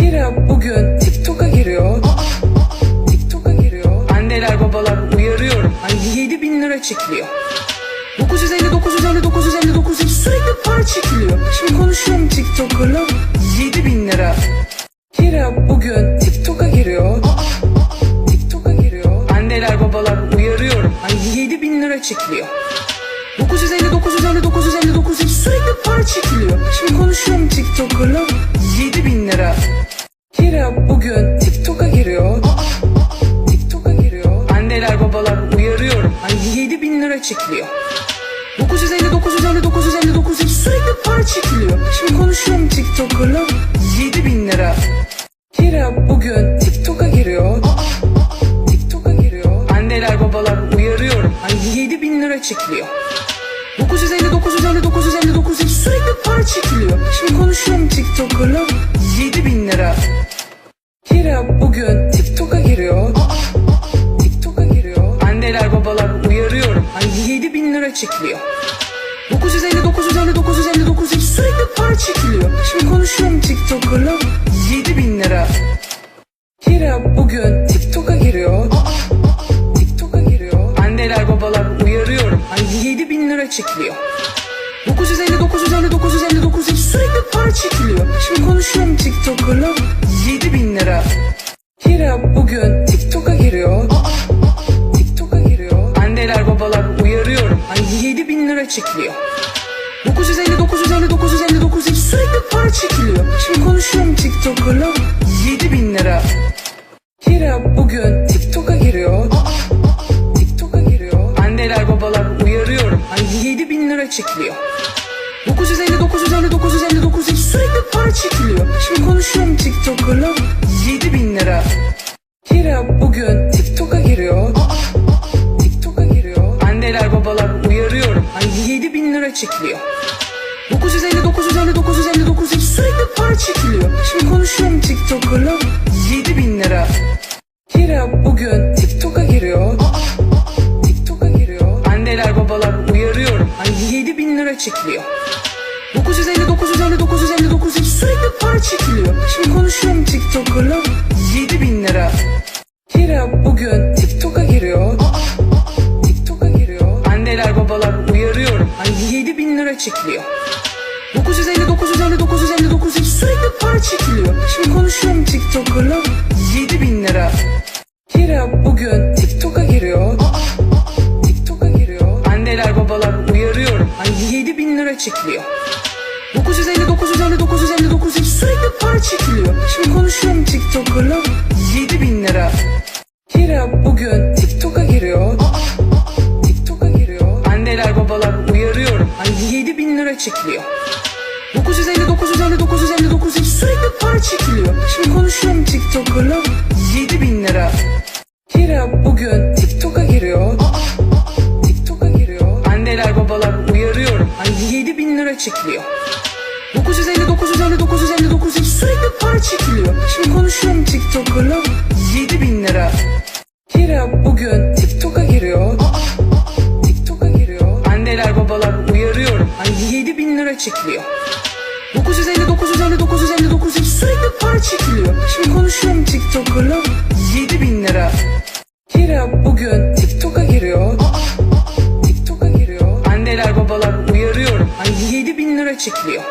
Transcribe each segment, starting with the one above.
Kira bugün TikTok'a giriyor. TikTok'a giriyor. Anneler babalar uyarıyorum. Hani 7 bin lira çekiliyor. 950 950 950 950 sürekli para çekiliyor. Şimdi konuşuyorum TikToker'la 7 bin lira. Kira bugün TikTok'a giriyor. TikTok'a giriyor. Anneler babalar uyarıyorum. Hani 7 bin lira çekiliyor. 950 950 950 950 sürekli para çekiliyor. Şimdi konuşuyorum TikToker'la 7 bin lira. Kira bugün TikTok'a giriyor. TikTok'a giriyor. Anneler babalar uyarıyorum. Hani 7 bin lira çekiliyor. 950 950 950 950 sürekli para çekiliyor. Şimdi konuşuyorum TikToker'la 7 bin lira. Kira bugün TikTok'a giriyor. TikTok'a giriyor. Anneler babalar uyarıyorum. Hani 7 bin lira çekiliyor. 950 950 950 950 sürekli para çekiliyor. Şimdi konuşuyorum TikToker'la 7 bin lira. Bugün TikTok'a giriyor. TikTok'a giriyor. Anneler babalar uyarıyorum. Hani 7 bin lira çekiliyor. 950 950 950 950 sürekli para çekiliyor. Şimdi konuşuyorum TikToker'la 7 bin lira. Kira bugün TikTok'a giriyor. TikTok'a giriyor. Anneler babalar uyarıyorum. Hani 7 bin lira çekiliyor. 950 950 950 950 sürekli para çekiliyor. Şimdi konuşuyorum TikToker'la 7 bin lira. Kira bugün TikTok'a giriyor. TikTok'a giriyor. Anneler babalar uyarıyorum. Hani 7 bin lira çekiliyor. 950 950 950 950 sürekli para çekiliyor. Şimdi konuşuyorum TikToker'la 7 bin lira. Kira bugün TikTok'a giriyor. TikTok'a giriyor. Anneler babalar uyarıyorum. Hani 7 bin lira çekiliyor. 950 950 950 950 sürekli para çekiliyor. Şimdi konuşuyorum TikToker'la 7 bin lira. Kira bugün TikTok'a giriyor. TikTok'a giriyor. Anneler babalar uyarıyorum. Hani 7 bin lira çekiliyor. 950 950 950 950 sürekli para çekiliyor. Şimdi konuşuyorum TikToker'la 7 bin lira. Kira bugün TikTok'a giriyor. TikTok'a giriyor. Anneler babalar uyarıyorum. Hani 7 bin lira çekiliyor. 950 950 950 950 sürekli para çekiliyor. Şimdi konuşuyorum TikToker'la bugün TikTok'a giriyor. TikTok'a giriyor. Anneler babalar uyarıyorum. Hani 7 bin lira çekiliyor. 950 950 950 950 sürekli para çekiliyor. Şimdi konuşuyorum TikToker'la 7 bin lira. Kira bugün TikTok'a giriyor. TikTok'a giriyor. Anneler babalar uyarıyorum. Hani 7 bin lira çekiliyor. 950 950 950 950 sürekli para çekiliyor. Şimdi konuşuyorum TikToker'la 7 bin lira. Bugün TikTok'a giriyor. TikTok'a giriyor. Anneler babalar uyarıyorum. Hani 7 bin lira çekiliyor. 950 950 950 950 sürekli para çekiliyor. Şimdi konuşuyorum TikToker'la 7 bin lira. Kira bugün TikTok'a giriyor. TikTok'a giriyor. Anneler babalar uyarıyorum. Hani 7 bin lira çekiliyor. 950 950 950 950 sürekli para çekiliyor. Şimdi konuşuyorum TikToker'la çekiliyor. 950 950 950 950 sürekli para çekiliyor. Şimdi konuşuyorum TikToker'la 7 bin lira. Kira bugün TikTok'a giriyor. TikTok'a giriyor. Anneler babalar uyarıyorum. Hani 7 bin lira çekiliyor.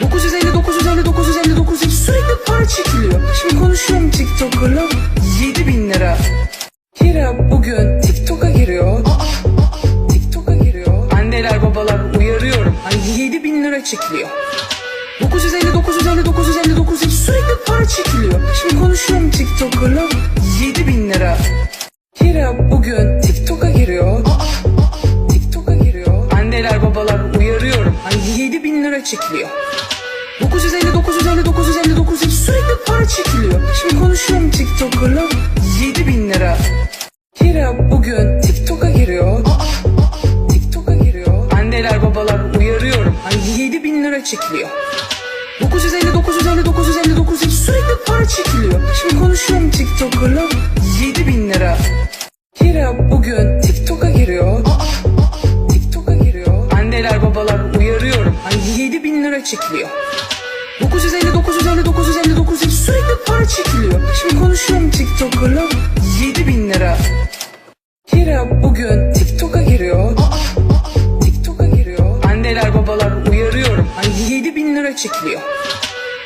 950 950 950 950 sürekli para çekiliyor. Şimdi konuşuyorum TikToker'la 7 bin lira. Kira bugün TikTok'a giriyor. 7 bin lira çekiliyor. 950 950 950 950 sürekli para çekiliyor. Şimdi konuşuyorum TikToker'la 7 bin lira. Kira bugün TikTok'a giriyor. TikTok'a giriyor. Anneler babalar uyarıyorum. Hani 7 bin lira çekiliyor. 950 950 950 950 sürekli para çekiliyor. Şimdi konuşuyorum TikToker'la 7 bin lira. Kira bugün TikTok'a giriyor. TikTok'a bin lira çekiliyor. 950, 950, 950, 950 sürekli para çekiliyor. Şimdi konuşuyorum TikToker'la 7 bin lira. Kira bugün TikTok'a giriyor. TikTok'a giriyor. Anneler babalar uyarıyorum. Hani 7 bin lira çekiliyor. 950, 950, 950, 950 sürekli para çekiliyor. Şimdi konuşuyorum TikToker'la 7 bin lira. Kira bugün TikTok'a giriyor. çekiliyor.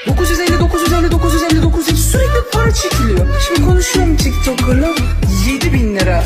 950, 950, 950, 950 sürekli para çekiliyor. Şimdi konuşuyorum TikToker'la 7000 lira